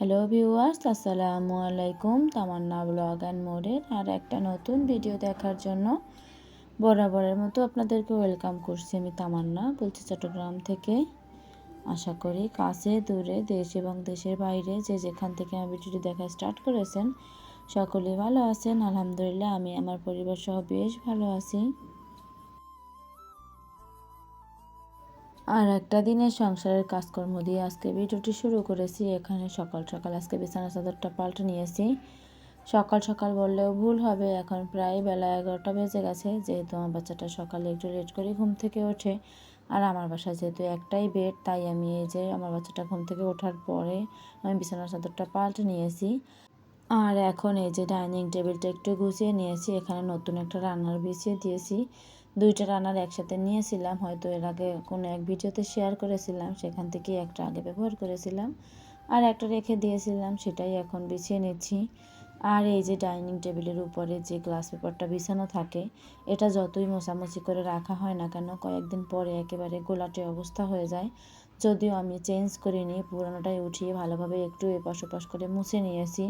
Hello viewers আসসালামু আলাইকুম তামান্না blog and মোডের আর একটা নতুন ভিডিও দেখার জন্য বরাবরের মতো আপনাদেরকে ওয়েলকাম করছি আমি তামান্না, বলছি চট্টগ্রাম থেকে। আশা করি কাছে, দূরে, দেশ এবং দেশের বাইরে যে যেখান থেকে আমার ভিডিওটি দেখা স্টার্ট করেছেন সকলেই ভালো আছেন। আলহামদুলিল্লাহ, আমি, আমার পরিবার সহ বেশ ভালো আছি। আর একটা দিনের সংসারের কাজকর্ম দিয়ে আজকে ভিডিওটি শুরু করেছি। এখানে সকাল সকাল আজকে বিছানা চাদরটা পাল্টে নিয়েছি। সকাল সকাল বললেও ভুল হবে, এখন প্রায় বেলা এগারোটা বেজে গেছে। যেহেতু আমার বাচ্চাটা সকালে একটু লেট করে ঘুম থেকে ওঠে আর আমার বাসায় যেহেতু একটাই বেড তাই আমি এই যে আমার বাচ্চাটা ঘুম থেকে ওঠার পরে আমি বিছানা চাদরটা পাল্টে নিয়েছি। আর এখন এই যে ডাইনিং টেবিলটা একটু গুছিয়ে নিয়েছি। এখানে নতুন একটা রান্নার বিছিয়ে দিয়েছি। দুইটা রান্নার একসাথে নিয়েছিলাম। হয়তো এর আগে কোনো এক ভিডিওতে শেয়ার করেছিলাম, সেখান থেকে একটা আগে ব্যবহার করেছিলাম। আর একটা রেখে দিয়েছিলাম, সেটাই এখন বিছিয়ে নিচ্ছি। আর এই যে ডাইনিং টেবিলের উপরে যে গ্লাস পেপারটা বিছানো থাকে, এটা যতই মোছামুছি করে রাখা হয় না কেন, কয়েকদিন পরে একেবারে গোলাটে অবস্থা হয়ে যায়। যদিও আমি চেঞ্জ করিনি, পুরোনোটাই উঠিয়ে ভালোভাবে একটু এপাশ ওপাশ করে মুছে নিয়েছি।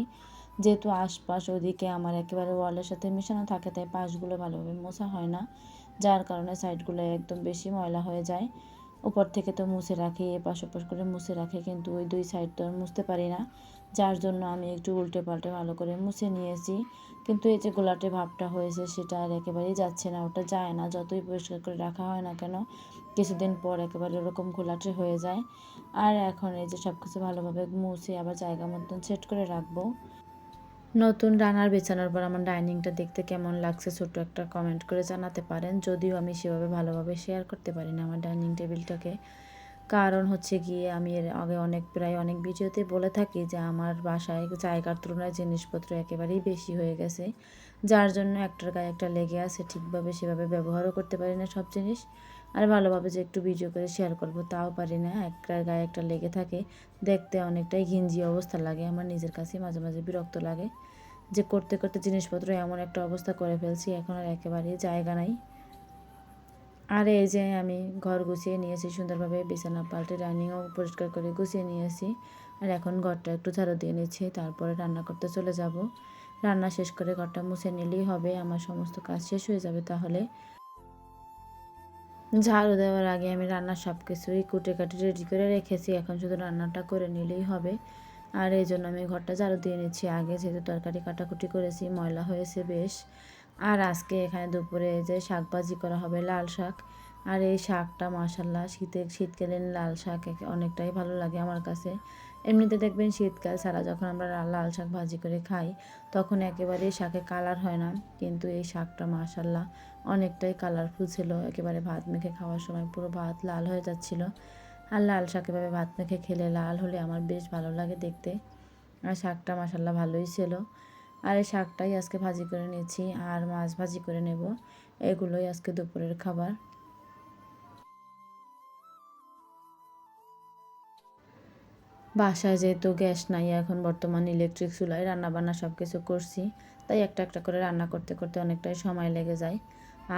যেহেতু আশপাশ ওদিকে আমার একেবারে ওয়ালের সাথে মেশানো থাকে, তাই পাশগুলো ভালোভাবে মোছা হয় না। যার কারণে সাইডগুলো একদম বেশি ময়লা হয়ে যায়। উপর থেকে তো মুছে রাখি, এপাশ ওপাশ করে মুছে রাখি, কিন্তু ওই দুই সাইড তো আর মুছতে পারি না। যার জন্য আমি একটু উল্টে পাল্টে ভালো করে মুছে নিয়েছি। কিন্তু এই যে গোলাটে ভাবটা হয়েছে, সেটা আর একেবারেই যাচ্ছে না, ওটা যায় না। যতই পরিষ্কার করে রাখা হয় না কেন, কিছুদিন পর একেবারে ওরকম গোলাটে হয়ে যায়। আর এখন এই যে সব কিছু ভালোভাবে মুছে আবার জায়গা মতন সেট করে রাখব। নতুন রান্নার বিছানার পর আমার ডাইনিংটা দেখতে কেমন লাগছে ছোট একটা কমেন্ট করে জানাতে পারেন। যদিও আমি সেভাবে ভালোভাবে শেয়ার করতে পারি না আমার ডাইনিং টেবিলটাকে। কারণ হচ্ছে গিয়ে আমি এর আগে অনেক, প্রায় অনেক ভিডিওতে বলে থাকি যে আমার বাসায় জায়গার তুলনায় জিনিসপত্র একেবারেই বেশি হয়ে গেছে। যার জন্য একটার গায়ে একটা লেগে আছে, ঠিকভাবে সেভাবে ব্যবহারও করতে পারি না সব জিনিস। আর ভালোভাবে যে একটু ভিডিও করে শেয়ার করব তাও পারি না, একটার গায়ে একটা লেগে থাকে। দেখতে অনেকটাই ঘিঞ্জি অবস্থা লাগে, আমার নিজের কাছে মাঝে মাঝে বিরক্ত লাগে। যে করতে করতে জিনিসপত্র এমন একটা অবস্থা করে ফেলছি, এখন আর একেবারেই জায়গা নাই। আর এই যে আমি ঘর গুছিয়ে নিয়েছি, সুন্দরভাবে বিছানা পাল্টে ডাইনিংও পরিষ্কার করে গুছিয়ে নিয়েছি। আর এখন ঘরটা একটু ঝাড়ু দিয়ে নিচ্ছি, তারপরে রান্না করতে চলে যাব। রান্না শেষ করে ঘরটা মুছে নিলেই হবে, আমার সমস্ত কাজ শেষ হয়ে যাবে তাহলে। ঝাড়ু দেওয়ার আগে আমি রান্নার সব কিছুই কুটে কাটে রেডি করে রেখেছি, এখন শুধু রান্নাটা করে নিলেই হবে। আর এই জন্য আমি ঘরটা ঝাড়ু দিয়ে নিচ্ছি। আগে যেহেতু তরকারি কাটাকুটি করেছি, ময়লা হয়েছে বেশ। আর আজকে এখানে দুপুরে যে শাক ভাজি করা হবে, লাল শাক। আর এই শাকটা মাসাল্লাহ শীতে শীতকালীন লাল শাক অনেকটাই ভালো লাগে আমার কাছে। এমনিতে দেখবেন শীতকাল ছাড়া যখন আমরা লাল শাক ভাজি করে খাই, তখন একেবারেই শাকে কালার হয় না। কিন্তু এই শাকটা মাসাল্লাহ অনেকটাই কালারফুল ছিল। একেবারে ভাত মেখে খাওয়ার সময় পুরো ভাত লাল হয়ে যাচ্ছিল। আর লাল শাক এভাবে ভাত মেখে খেলে লাল হলে আমার বেশ ভালো লাগে দেখতে। আর শাকটা মাসাল্লাহ ভালোই ছিল। আর এই শাকটাই আজকে ভাজি করে নিয়েছি আর মাছ ভাজি করে নেব। এগুলোই আজকে দুপুরের খাবার। বাসায় যেহেতু গ্যাস নাই, এখন বর্তমান ইলেকট্রিক চুলায় রান্নাবান্না সব কিছু করছি। তাই একটা একটা করে রান্না করতে করতে অনেকটাই সময় লেগে যায়।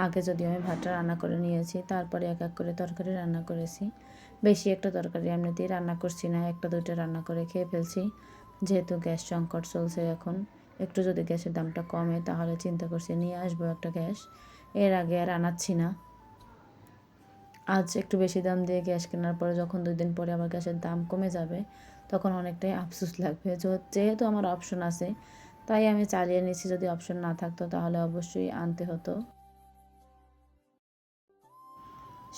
আগে যদি আমি ভাতটা রান্না করে নিয়েছি, তারপরে এক এক করে তরকারি রান্না করেছি। বেশি একটা তরকারি এমনিতেই রান্না করছি না, একটা দুইটা রান্না করে খেয়ে ফেলছি। যেহেতু গ্যাস সংকট চলছে এখন, একটু যদি গ্যাসের দামটা কমে তাহলে চিন্তা করছি নিয়ে আসব একটা গ্যাস। এর আগে আর আনাচ্ছি না। আজ একটু বেশি দাম দিয়ে গ্যাস কেনার পরে যখন দুই দিন পরে আবার গ্যাসের দাম কমে যাবে, তখন অনেকটাই আফসোস লাগবে। যেহেতু আমার অপশন আছে, তাই আমি চালিয়ে নিচ্ছি যদি অপশন না থাকতো তাহলে অবশ্যই আনতে হতো।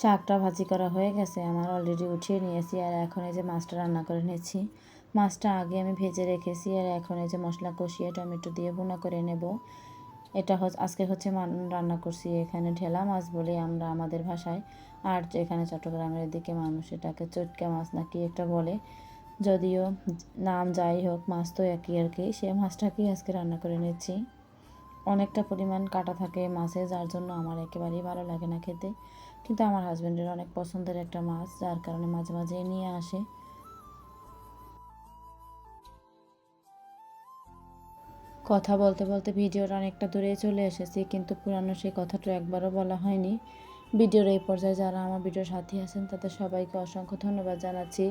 শাকটা ভাজি করা হয়ে গেছে, আমার অলরেডি উঠিয়ে নিয়েছি আর এখন এই যে মাছটা রান্না করে নিয়েছি মাছটা আগে আমি ভেজে রেখেছি আর এখন এই যে মশলা কষিয়ে টমেটো দিয়ে বোনা করে নেব। এটা হচ্ছে আজকে হচ্ছে রান্না করছি এখানে ঢেলা মাছ বলে আমরা আমাদের ভাষায়। আর এখানে চট্টগ্রামের দিকে মানুষ এটাকে চটকা মাছ নাকি একটা বলে। যদিও নাম যাই হোক, মাছ তো একই আর কি, সে মাছটাকেই আজকে রান্না করে নিচ্ছি। অনেকটা পরিমাণ কাটা থাকে মাছে, যার জন্য আমার একেবারেই ভালো লাগে না খেতে। কিন্তু আমার হাজব্যান্ডের অনেক পছন্দের একটা মাছ, যার কারণে মাঝে মাঝে নিয়ে আসে। কথা বলতে বলতে ভিডিওটা অনেকটা দূরে চলে এসেছি, কিন্তু পুরানো সেই কথাটা একবারও বলা হয়নি। ভিডিওর এই পর্যায়ে যারা আমার ভিডিওর সাথী আছেন, তাদের সবাইকে অসংখ্য ধন্যবাদ জানাচ্ছি।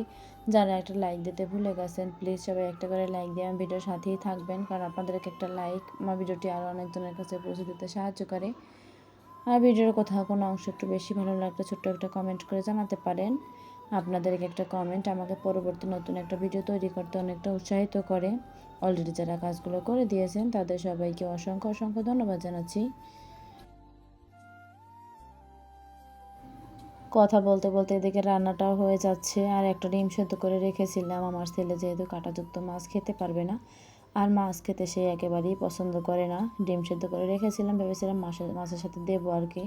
যারা একটা লাইক দিতে ভুলে গেছেন প্লিজ সবাই একটা করে লাইক দিয়ে আমার ভিডিওর সাথেই থাকবেন, কারণ আপনাদেরকে একটা লাইক আমার ভিডিওটি আরও অনেকজনের কাছে পৌঁছে দিতে সাহায্য করে। আর ভিডিওর কোথাও কোনো অংশ একটু বেশি ভালো লাগলে ছোট্ট একটা কমেন্ট করে জানাতে পারেন। আপনাদেরকে একটা কমেন্ট আমাকে পরবর্তী নতুন একটা ভিডিও তৈরি করতে অনেকটা উৎসাহিত করে। অলরেডি যারা কাজগুলো করে দিয়েছেন, তাদের সবাইকে অসংখ্য অসংখ্য ধন্যবাদ জানাচ্ছি। কথা বলতে বলতে এদিকে রান্নাটাও হয়ে যাচ্ছে। আর একটা ডিম সেদ্ধ করে রেখেছিলাম। আমার ছেলে যেহেতু কাঁটাযুক্ত মাছ খেতে পারবে না, আর মাছ খেতে সে একেবারেই পছন্দ করে না। ডিম সেদ্ধ করে রেখেছিলাম, ভেবেছিলাম মাছের মাছের সাথে দেবো আর কি।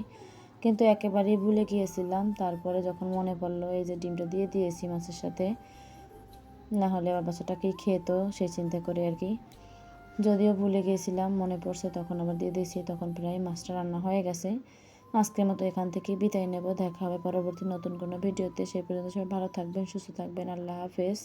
কিন্তু একেবারেই ভুলে গিয়েছিলাম। তারপরে যখন মনে পড়ল, এই যে ডিমটা দিয়ে দিয়েছি মাছের সাথে, না হলে আবার বাচ্চাটাকেই খেতো সেই চিন্তা করে আর কি। যদিও ভুলে গিয়েছিলাম, মনে পড়ছে, তখন আবার দিয়ে দিয়েছি, তখন প্রায় মাছটা রান্না হয়ে গেছে। আজকের মতো এখান থেকে বিদায় নেব। দেখা হবে পরবর্তী নতুন কোনো ভিডিওতে। সেই পর্যন্ত সবাই ভালো থাকবেন, সুস্থ থাকবেন। আল্লাহ হাফেজ।